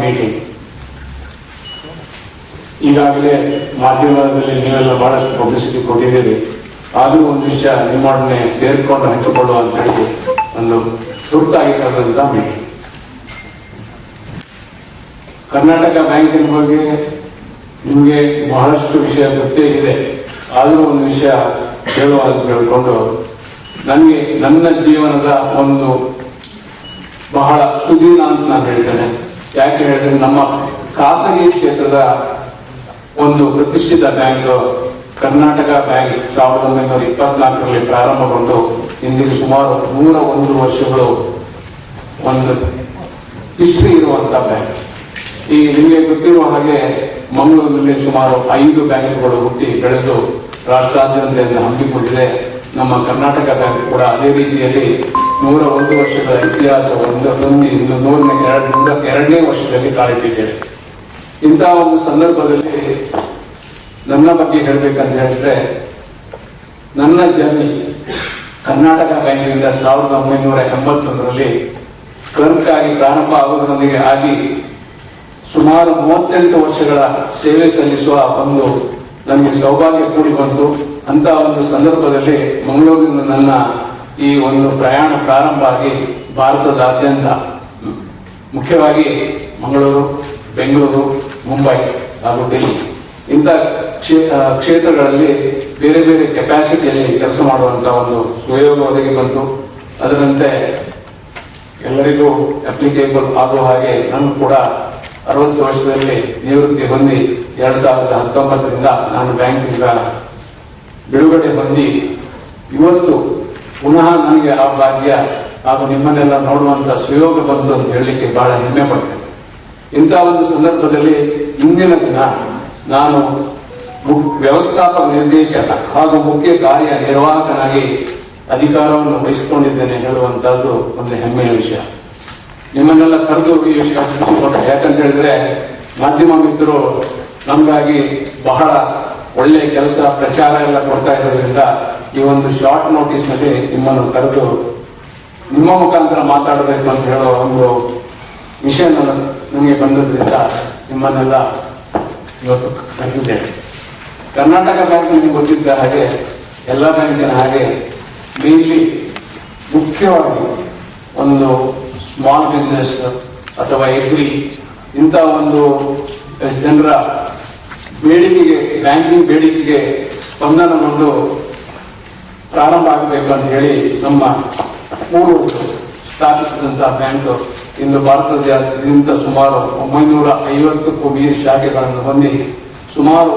Meeting ಈಗಾಗಲೇ ಮಾಧ್ಯಮದಲ್ಲಿ ನೀವೆಲ್ಲ ಬಹಳಷ್ಟು ಪಬ್ಲಿಸಿಟಿ ಕೊಟ್ಟಿದ್ದೀರಿ. ಆದರೂ ಒಂದು ವಿಷಯ ನಿಮ್ಮೊಡನೆ ಸೇರಿಕೊಂಡು ಹಂಚಿಕೊಳ್ಳುವ ಅಂತ ಹೇಳಿ ಒಂದು ತುರ್ತಾಗಿರ್ತಕ್ಕಂಥ ಮೀಟಿಂಗ್ ಕರ್ನಾಟಕ ಬ್ಯಾಂಕಿನ ಬಗ್ಗೆ ನಿಮಗೆ ಬಹಳಷ್ಟು ವಿಷಯ ಗೊತ್ತೇ ಇದೆ. ಆದರೂ ಒಂದು ವಿಷಯ ಹೇಳುವ ಅಂತ ಹೇಳಿಕೊಂಡು ನನಗೆ ನನ್ನ ಜೀವನದ ಒಂದು ಬಹಳ ಸುದೀನ ಅಂತ ನಾನು ಹೇಳ್ತೇನೆ. ಯಾಕೆ ಹೇಳಿದ್ರೆ ನಮ್ಮ ಖಾಸಗಿ ಕ್ಷೇತ್ರದ ಒಂದು ಪ್ರತಿಷ್ಠಿತ ಬ್ಯಾಂಕ್ ಕರ್ನಾಟಕ ಬ್ಯಾಂಕ್ ಸಾವಿರದ ಒಂಬೈನೂರ ಇಪ್ಪತ್ನಾಲ್ಕರಲ್ಲಿ ಪ್ರಾರಂಭಗೊಂಡು ಇಂದಿಗೆ ಸುಮಾರು ನೂರ ಒಂದು ವರ್ಷಗಳು ಒಂದು ಹಿಸ್ಟ್ರಿ ಇರುವಂತ ಬ್ಯಾಂಕ್ ಈ ನಿಮಗೆ ಗೊತ್ತಿರುವ ಹಾಗೆ ಮಂಗಳೂರಿನಲ್ಲಿ ಸುಮಾರು ಐದು ಬ್ಯಾಂಕ್ಗಳು ಹುಟ್ಟಿ ಬೆಳೆದು ರಾಷ್ಟ್ರಾದ್ಯಂತ ಹಮ್ಮಿಕೊಂಡಿದೆ. ನಮ್ಮ ಕರ್ನಾಟಕ ಬ್ಯಾಂಕ್ ಕೂಡ ಅದೇ ರೀತಿಯಲ್ಲಿ ನೂರ ಒಂದು ವರ್ಷಗಳ ಇತಿಹಾಸ ಒಂದು ಹೊಂದಿ ಇಂದು ನೂರನೇ ಎರಡು ನೂರ ಎರಡನೇ ವರ್ಷದಲ್ಲಿ ಕಾಲಿಟ್ಟಿದ್ದೇವೆ ಇಂತಹ ಒಂದು ಸಂದರ್ಭದಲ್ಲಿ ನನ್ನ ಬಗ್ಗೆ ಹೇಳಬೇಕಂತ ಹೇಳಿದ್ರೆ, ನನ್ನ ಜರ್ನಿ ಕರ್ನಾಟಕ ಬ್ಯಾಂಕಿನಿಂದ ಸಾವಿರದ ಒಂಬೈನೂರ ಎಂಬತ್ತೊಂದರಲ್ಲಿ ಕ್ಲರ್ಕ್ ಆಗಿ ಪ್ರಾರಂಭ ಆಗುವುದರೊಂದಿಗೆ ಆಗಿ ಸುಮಾರು ಮೂವತ್ತೆಂಟು ವರ್ಷಗಳ ಸೇವೆ ಸಲ್ಲಿಸುವ ಒಂದು ನನಗೆ ಸೌಭಾಗ್ಯ ಕೂಡಿ ಬಂತು. ಅಂತ ಒಂದು ಸಂದರ್ಭದಲ್ಲಿ ಮಂಗಳೂರಿನ ನನ್ನ ಈ ಒಂದು ಪ್ರಯಾಣ ಪ್ರಾರಂಭ ಆಗಿ ಭಾರತದಾದ್ಯಂತ, ಮುಖ್ಯವಾಗಿ ಮಂಗಳೂರು, ಬೆಂಗಳೂರು, ಮುಂಬೈ ಹಾಗೂ ಡೆಲ್ಲಿ. ಇಂಥ ಕ್ಷೇ- ಕ್ಷೇತ್ರಗಳಲ್ಲಿ ಬೇರೆ ಬೇರೆ ಕೆಪಾಸಿಟಿಯಲ್ಲಿ ಕೆಲಸ ಮಾಡುವಂಥ ಒಂದು ಸುಯೋಗ ಒದಗಿ ಬಂತು. ಅದರಂತೆ ಎಲ್ಲರಿಗೂ ಅಪ್ಲಿಕೇಬಲ್ ಆಗುವ ಹಾಗೆ ನಾನು ಕೂಡ ಅರವತ್ತು ವರ್ಷದಲ್ಲಿ ನಿವೃತ್ತಿ ಹೊಂದಿ ಎರಡು ಸಾವಿರದ ಹತ್ತೊಂಬತ್ತರಿಂದ ನಾನು ಬ್ಯಾಂಕಿಂದ ಬಿಡುಗಡೆ ಹೊಂದಿ ಇವತ್ತು ಪುನಃ ನನಗೆ ಆ ಭಾಗ್ಯ ಹಾಗೂ ನಿಮ್ಮನ್ನೆಲ್ಲ ನೋಡುವಂಥ ಸುಯೋಗ ಬಂತು ಅಂತ ಹೇಳಲಿಕ್ಕೆ ಬಹಳ ಹೆಮ್ಮೆ ಪಡ್ತೇನೆ. ಇಂಥ ಒಂದು ಸಂದರ್ಭದಲ್ಲಿ ಇಂದಿನ ದಿನ ನಾನು ವ್ಯವಸ್ಥಾಪಕ ನಿರ್ದೇಶಕ ಹಾಗೂ ಮುಖ್ಯ ಕಾರ್ಯ ನಿರ್ವಾಹಕನಾಗಿ ಅಧಿಕಾರವನ್ನು ವಹಿಸಿಕೊಂಡಿದ್ದೇನೆ ಹೇಳುವಂತಹದ್ದು ಒಂದು ಹೆಮ್ಮೆಯ ವಿಷಯ. ನಿಮ್ಮನ್ನೆಲ್ಲ ಕರೆದು ಈ ವಿಷಯ ಯಾಕಂತ ಹೇಳಿದ್ರೆ ಮಾಧ್ಯಮ ಮಿತ್ರರು ನಮಗಾಗಿ ಬಹಳ ಒಳ್ಳೆಯ ಕೆಲಸ, ಪ್ರಚಾರ ಎಲ್ಲ ಕೊಡ್ತಾ ಇರೋದ್ರಿಂದ ಈ ಒಂದು ಶಾರ್ಟ್ ನೋಟಿಸ್ನಲ್ಲಿ ನಿಮ್ಮನ್ನು ಕರೆದು ನಿಮ್ಮ ಮುಖಾಂತರ ಮಾತಾಡಬೇಕು ಅಂತ ಹೇಳೋ ಒಂದು ವಿಷಯ ನನಗೆ ಬಂದದ್ರಿಂದ ನಿಮ್ಮನ್ನೆಲ್ಲ ಇವತ್ತು ಕರೆದಿದ್ದೇನೆ ಕರ್ನಾಟಕ ಬ್ಯಾಂಕ್ ನಿಮ್ಗೆ ಗೊತ್ತಿದ್ದ ಹಾಗೆ ಎಲ್ಲ ಬ್ಯಾಂಕಿನ ಹಾಗೆ ಮೇನ್ಲಿ ಮುಖ್ಯವಾಗಿ ಒಂದು ಸ್ಮಾಲ್ ಬಿಸ್ನೆಸ್ ಅಥವಾ ಎಗ್ರಿ ಇಂಥ ಒಂದು ಜನರ ಬೇಡಿಕೆಗೆ, ಬ್ಯಾಂಕಿಂಗ್ ಬೇಡಿಕೆಗೆ ಸ್ಪಂದನಗೊಂಡು ಪ್ರಾರಂಭ ಆಗಬೇಕು ಅಂತ ಹೇಳಿ ನಮ್ಮ ಮೂರು ಸ್ಥಾಪಿಸಿದಂತಹ ಬ್ಯಾಂಕ್ ಇಂದು ಭಾರತದಾದ್ಯಂತ ಸುಮಾರು ಒಂಬೈನೂರ ಐವತ್ತಕ್ಕೂ ಮೀರಿ ಶಾಖೆಗಳನ್ನು ಹೊಂದಿ ಸುಮಾರು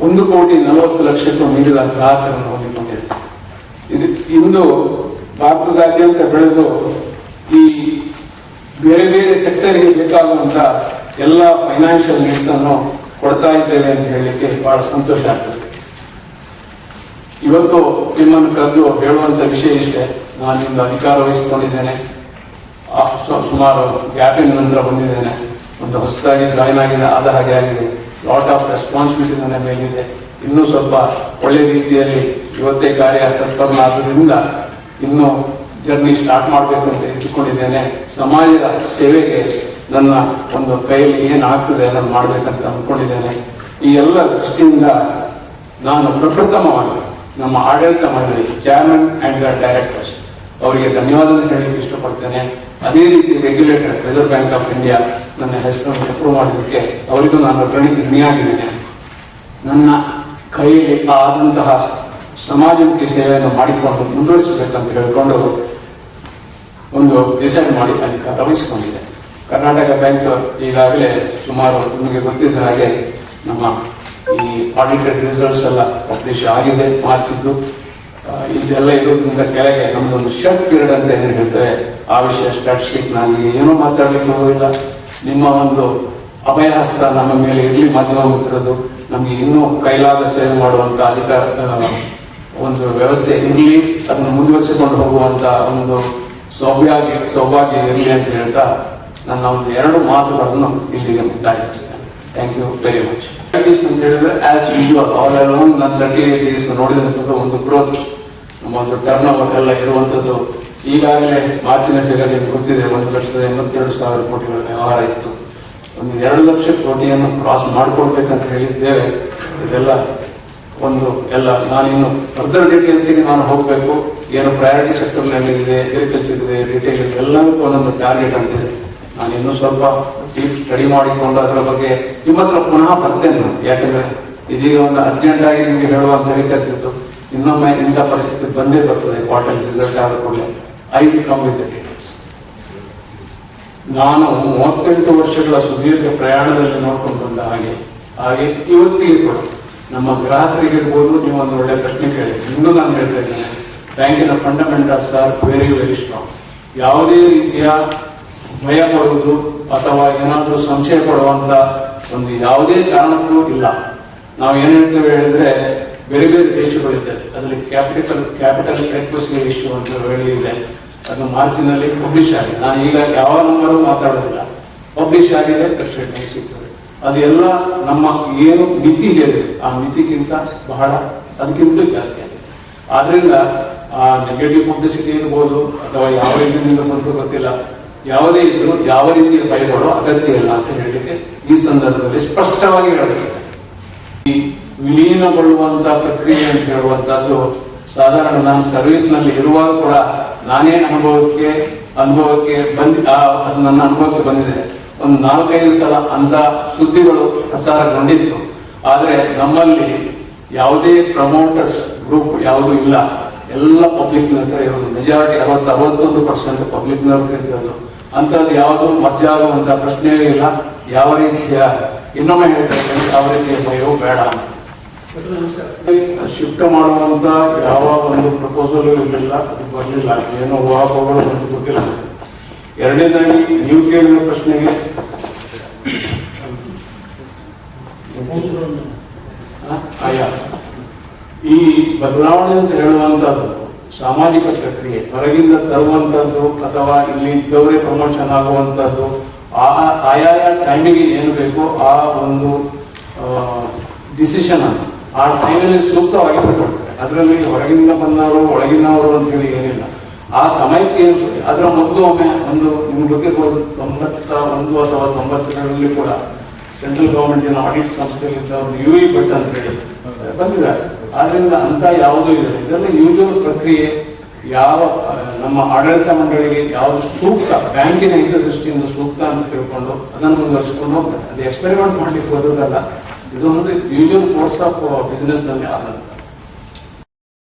ಒಂದು ಕೋಟಿ ನಲವತ್ತು ಲಕ್ಷಕ್ಕೂ ಮೀರಿದ ಗ್ರಾಹಕರನ್ನು ಹೊಂದಿಕೊಂಡಿದೆ. ಇದು ಇಂದು ಭಾರತದಾದ್ಯಂತ ಬೆಳೆದು ಈ ಬೇರೆ ಬೇರೆ ಸೆಕ್ಟರ್ಗೆ ಬೇಕಾಗುವಂಥ ಎಲ್ಲ ಫೈನಾನ್ಷಿಯಲ್ ನೀಡ್ಸ್ ಅನ್ನು ಕೊಡ್ತಾ ಇದ್ದೇವೆ ಅಂತ ಹೇಳಲಿಕ್ಕೆ ಬಹಳ ಸಂತೋಷ ಆಗ್ತದೆ. ಇವತ್ತು ನಿಮ್ಮನ್ನು ಕರೆದು ಹೇಳುವಂತ ವಿಷಯ ಇಷ್ಟೇ. ನಾನು ನಿಮ್ದು ಅಧಿಕಾರ ವಹಿಸಿಕೊಂಡಿದ್ದೇನೆ. ಸುಮಾರು ಗ್ಯಾಪಿನ ನಂತರ ಬಂದಿದ್ದೇನೆ? ಒಂದು ಹೊಸದಾಗಿ ಜಾಯ್ನ್ ಆಗಿದೆ ಆದ ಹಾಗೆ ಆಗಿದೆ. ಲಾಟ್ ಆಫ್ ರೆಸ್ಪಾನ್ಸಿಬಿಲಿಟಿ ನನ್ನ ಮೇಲಿದೆ. ಇನ್ನೂ ಸ್ವಲ್ಪ ಒಳ್ಳೆ ರೀತಿಯಲ್ಲಿ ಇವತ್ತೇ ಕಾರ್ಯ ತತ್ಪರನಾದ್ರಿಂದ ಇನ್ನೂ ಜರ್ನಿ ಸ್ಟಾರ್ಟ್ ಮಾಡಬೇಕು ಅಂತ ಇಟ್ಟುಕೊಂಡಿದ್ದೇನೆ. ಸಮಾಜದ ಸೇವೆಗೆ ನನ್ನ ಒಂದು ಕೈಯಲ್ಲಿ ಏನಾಗ್ತದೆ ಅದನ್ನು ಮಾಡಬೇಕಂತ ಅಂದ್ಕೊಂಡಿದ್ದೇನೆ ಈ ಎಲ್ಲ ದೃಷ್ಟಿಯಿಂದ ನಾನು ಪ್ರಪ್ರಥಮವಾಗಿ ನಮ್ಮ ಆಡಳಿತ ಮಂಡಳಿ ಚೇರ್ಮನ್ ಅಂಡ್ ದ ಡೈರೆಕ್ಟರ್ಸ್ ಅವರಿಗೆ ಧನ್ಯವಾದ ಹೇಳಲಿಕ್ಕೆ ಇಷ್ಟಪಡ್ತೇನೆ. ಅದೇ ರೀತಿ regulator reserve bank of India ನನ್ನ ಹೆಸರನ್ನು ಅಪ್ರೂವ್ ಮಾಡೋದಕ್ಕೆ ಅವರಿಗೂ ನಾನು ಋಣಿ ಋಣಿಯಾಗಿದ್ದೇನೆ. ನನ್ನ ಕೈಯಲ್ಲಿ ಆದಂತಹ ಸಮಾಜಕ್ಕೆ ಸೇವೆಯನ್ನು ಮಾಡಿಕೊಂಡು ಮುಂದುವರಿಸಬೇಕಂತ ಹೇಳಿಕೊಂಡು ಒಂದು ಡಿಸೈಡ್ ಮಾಡಿ ಅಧಿಕಾರ ವಹಿಸಿಕೊಂಡಿದೆ ಕರ್ನಾಟಕ ಬ್ಯಾಂಕ್ ಈಗಾಗಲೇ ಸುಮಾರು ನಿಮಗೆ ಗೊತ್ತಿದ್ದ ಹಾಗೆ ನಮ್ಮ ಈ ಆಡಿಟೆಡ್ ರಿಸಲ್ಟ್ಸ್ ಎಲ್ಲ ಪಬ್ಲಿಷ್ ಆಗಿದೆ ಮಾರ್ಚ್ ಇದ್ದು ಆ, ಇದೆಲ್ಲ ಇರೋದ್ರಿಂದ ಕೆಳಗೆ ನಮ್ದೊಂದು ಶರ್ಟ್ ಪೀರಿಯಡ್ ಅಂತ ಏನು ಹೇಳ್ತಾರೆ ಆ ವಿಷಯ ಸ್ಟಾಟಿಸ್ಟಿಕ್ ನಾನು ಏನೂ ಮಾತಾಡಲಿಕ್ಕೆ ಹೋಗಿಲ್ಲ. ನಿಮ್ಮ ಒಂದು ಅಭಯಹಸ್ತ ನಮ್ಮ ಮೇಲೆ ಇರಲಿ ಮಾಧ್ಯಮ ಮಿತ್ರದು ನಮಗೆ ಇನ್ನೂ ಕೈಲಾದ ಸೇವೆ ಮಾಡುವಂಥ ಅಧಿಕಾರ ಒಂದು ವ್ಯವಸ್ಥೆ ಇರಲಿ ಅದನ್ನು ಮುಂದುವರಿಸಿಕೊಂಡು ಹೋಗುವಂಥ ಒಂದು ಸೌಭಾಗ್ಯ ಸೌಭಾಗ್ಯ ಇರಲಿ ಅಂತ ಹೇಳ್ತಾ ನನ್ನ ಒಂದು ಎರಡು ಮಾತುಗಳನ್ನು ಇಲ್ಲಿಗೆ ಮುಕ್ತಾಯಿಸ್ತೇನೆ ಥ್ಯಾಂಕ್ ಯು ವೆರಿ ಮಚ್ ಅಂತ ತರ್ಟಿ ನೋಡಿದಂಥದ್ದು ಒಂದು ಗ್ರೋತ್ ನಮ್ಮ ಒಂದು ಟರ್ನ್ ಓವರ್ ಎಲ್ಲ ಇರುವಂಥದ್ದು ಈಗಾಗಲೇ ಮಾರ್ಚಿನ ಫಿಗರ್ ನಿಮ್ಗೆ ಗೊತ್ತಿದೆ, ಒಂದು ಲಕ್ಷದ ಎಂಬತ್ತೆರಡು ಸಾವಿರ ಕೋಟಿಗಳ ವ್ಯವಹಾರ ಇತ್ತು. ಒಂದು ಎರಡು ಲಕ್ಷ ಕೋಟಿಯನ್ನು ಕ್ರಾಸ್ ಮಾಡಿಕೊಳ್ಬೇಕಂತ ಹೇಳಿದ್ದೇವೆ. ಇದೆಲ್ಲ ಒಂದು ಎಲ್ಲ ನಾನಿನ್ನು ಫರ್ದರ್ ಡೀಟೇಲ್ಸಿಗೆ ನಾನು ಹೋಗಬೇಕು. ಏನು ಪ್ರಯಾರಿಟಿ ಸೆಕ್ಟರ್ನಲ್ಲಿ ಇದೆ ಅಗ್ರಿಕಲ್ಚರ್ ಇದೆ ರಿಟೇಲ್ ಇದೆ ಎಲ್ಲದಕ್ಕೂ ಒಂದೊಂದು ಟಾರ್ಗೆಟ್ ಅಂತಿದೆ ನಾನು ಇನ್ನೂ ಸ್ವಲ್ಪ ಡೀಪ್ ಸ್ಟಡಿ ಮಾಡಿಕೊಂಡು ಅದರ ಬಗ್ಗೆ ನಿಮ್ಮ ಹತ್ರ ಪುನಃ ಬರ್ತೇನೆ ನಾನು. ಯಾಕಂದ್ರೆ ಇದೀಗ ಒಂದು ಅರ್ಜೆಂಟ್ ಆಗಿ ನಿಮಗೆ ಹೇಳುವಂತ ಹೇಳಿಕತ್ತಿತ್ತು ಇನ್ನೊಮ್ಮೆ ಇಂಥ ಪರಿಸ್ಥಿತಿ ಬಂದೇ ಬರ್ತದೆ ಕ್ವಾರ್ಟರ್ ರಿಸಲ್ಟ್ ಆದ ಕೂಡಲೇ. I will come with details ನಾನು ಮೂವತ್ತೆಂಟು ವರ್ಷಗಳ ಸುದೀರ್ಘ ಪ್ರಯಾಣದಲ್ಲಿ ನೋಡ್ಕೊಂಡು ಬಂದ ಹಾಗೆ ಹಾಗೆ ಇವತ್ತಿಗೆ ಕೂಡ ನಮ್ಮ ಗ್ರಾಹಕರಿಗಿರ್ಬೋದು ನೀವು ಒಂದು ಒಳ್ಳೆ ಪ್ರಶ್ನೆ ಕೇಳಿ. ಇನ್ನೂ ನಾನು ಹೇಳ್ತಾ ಇದ್ದೇನೆ, ಬ್ಯಾಂಕಿನ fundamentals are very very strong ಯಾವುದೇ ರೀತಿಯ ಭಯ ಪಡುವುದು ಅಥವಾ ಏನಾದರೂ ಸಂಶಯ ಪಡುವಂತ ಒಂದು ಯಾವುದೇ ಕಾರಣಕ್ಕೂ ಇಲ್ಲ. ನಾವು ಏನು ಹೇಳ್ತೇವೆ ಹೇಳಿದ್ರೆ ಬೇರೆ ಬೇರೆ ದೇಶಗಳಿದ್ದಾವೆ ಅದರಲ್ಲಿ ಕ್ಯಾಪಿಟಲ್ ಕ್ಯಾಪಿಟಲ್ ಎಕ್ವಸಿ ಇಶ್ಯೂ ಅಂತ ಹೇಳಿ ಇದೆ. ಅದು ಮಾರ್ಚಿನಲ್ಲಿ ಪಬ್ಲಿಷ್ ಆಗಿದೆ. ನಾನು ಈಗ ಯಾವ ನಂಬರು ಮಾತಾಡೋದಿಲ್ಲ. ಪಬ್ಲಿಷ್ ಆಗಿದೆ ಪ್ರೆಸಿಡೆಂಟ್ ಸಿಗ್ತದೆ. ಅದೆಲ್ಲ ನಮ್ಮ ಏನು ಮಿತಿ ಹೇಳಿದೆ. ಆ ಮಿತಿಗಿಂತ ಬಹಳ ಅದಕ್ಕಿಂತ ಜಾಸ್ತಿ ಆಗಿದೆ. ಆದ್ರಿಂದ ಆ ನೆಗೆಟಿವ್ ಪಬ್ಲಿಸಿಟಿ ಇರ್ಬೋದು ಅಥವಾ ಯಾವ ರೀತಿಯಿಂದ ಬಂತು ಗೊತ್ತಿಲ್ಲ. ಯಾವುದೇ ಇದ್ರು ಯಾವ ರೀತಿಯ ಭಯಗಳು ಅಗತ್ಯ ಇಲ್ಲ ಅಂತ ಹೇಳಲಿಕ್ಕೆ ಈ ಸಂದರ್ಭದಲ್ಲಿ ಸ್ಪಷ್ಟವಾಗಿ ಹೇಳಬೇಕು. ಈ ವಿಲೀನಗೊಳ್ಳುವಂತ ಪ್ರಕ್ರಿಯೆ ಅಂತ ಹೇಳುವಂತದ್ದು ಸಾಧಾರಣ ನಾನು ಸರ್ವಿಸ್ನಲ್ಲಿ ಇರುವಾಗ ಕೂಡ ನಾನೇ ಅನುಭವಕ್ಕೆ ಅನುಭವಕ್ಕೆ ಬಂದ ನನ್ನ ಅನುಭವಕ್ಕೆ ಬಂದಿದೆ. ಒಂದು ನಾಲ್ಕೈದು ಸಲ ಅಂತ ಸುದ್ದಿಗಳು ಪ್ರಸಾರಗೊಂಡಿತ್ತು. ಆದರೆ ನಮ್ಮಲ್ಲಿ ಯಾವುದೇ ಪ್ರಮೋಟರ್ಸ್ ಗ್ರೂಪ್ ಯಾವುದೂ ಇಲ್ಲ. ಎಲ್ಲ ಪಬ್ಲಿಕ್ ಹತ್ರ ಇರೋದು. ಮೆಜಾರಿಟಿ ಅರವತ್ತು ಅರವತ್ತೊಂದು ಪರ್ಸೆಂಟ್ ಪಬ್ಲಿಕ್ ಹತ್ರ ಇರೋದು. ಅಂಥದ್ದು ಯಾವುದು ಮಜ್ಜಾಗುವಂತ ಪ್ರಶ್ನೆ ಇಲ್ಲ. ಯಾವ ರೀತಿಯ, ಇನ್ನೊಮ್ಮೆ ಹೇಳ್ತಾರೆ ಯಾವ ರೀತಿಯ ಭಯವೂ ಬೇಡ ಶಿಫ್ಟ್ ಮಾಡುವಂತ ಯಾವ ಒಂದು ಪ್ರಪೋಸಲ್ ಇರಲಿಲ್ಲ. ಬರಲಿಲ್ಲ. ಏನೋ ಬಂದು ಗೊತ್ತಿಲ್ಲ ಎರಡನೇದಾಗಿ, ನೀವು ಕೇಳಿದ ಪ್ರಶ್ನೆಗೆ ಆ, ಆಯಾ. ಈ ಬದಲಾವಣೆ ಅಂತ ಹೇಳುವಂತದ್ದು ಸಾಮಾಜಿಕ ಪ್ರಕ್ರಿಯೆ, ಹೊರಗಿಂದ ತರುವಂತದ್ದು ಅಥವಾ ಇಲ್ಲಿ ಇದ್ದವರೇ ಪ್ರಮೋಷನ್ ಆಗುವಂತದ್ದು ಆ ಆಯಾಯ ಟೈಮಿಗೆ ಏನು ಬೇಕೋ ಆ ಒಂದು ಡಿಸಿಷನ್ ಅನ್ನು ಆ ಟೈಮಲ್ಲಿ ಸೂಕ್ತವಾಗಿ ಅದರಲ್ಲಿ ಹೊರಗಿಂದ ಬಂದವರು, ಒಳಗಿನವರು ಅಂತ ಹೇಳಿ ಏನಿಲ್ಲ. ಆ ಸಮಯಕ್ಕೆ ಏನು ಅದರ ಮೊದಲು ಒಮ್ಮೆ ಒಂದು, ನಿಮ್ಗೆ ಗೊತ್ತಿರ್ಬೋದು, ತೊಂಬತ್ತ ಒಂದು ಅಥವಾ ತೊಂಬತ್ತೆರಡರಲ್ಲಿ ಕೂಡ ಸೆಂಟ್ರಲ್ ಗವರ್ಮೆಂಟಿನ ಆಡಿಟ್ ಸಂಸ್ಥೆಯಲ್ಲಿದ್ದ ಒಂದು ಯು ಇ ಭಟ್ ಅಂತ ಹೇಳಿ ಬಂದಿದ್ದಾರೆ. ಆದ್ರಿಂದ ಅಂತ ಯಾವುದೂ ಇಲ್ಲ. ಇದರಲ್ಲಿ ಯೂಶುವಲ್ ಪ್ರಕ್ರಿಯೆ. ಯಾವ ನಮ್ಮ ಆಡಳಿತ ಮಂಡಳಿಗೆ ಯಾವುದು ಸೂಕ್ತ, ಬ್ಯಾಂಕಿನ ಹಿತದೃಷ್ಟಿಯಿಂದ ಸೂಕ್ತ ಅಂತ ತಿಳ್ಕೊಂಡು ಅದನ್ನು ಮುಂದುವರಿಸಿಕೊಂಡು ಹೋಗ್ತಾರೆ. ಅದು ಎಕ್ಸ್ಪೆರಿಮೆಂಟ್ ಮಾಡ್ಲಿಕ್ಕೆ ಇದು ಒಂದು ಯೂಶುವಲ್ ಕೋರ್ಸ್ ಆಫ್ ಬಿಸ್ನೆಸ್ನಲ್ಲಿ ಆದಂತ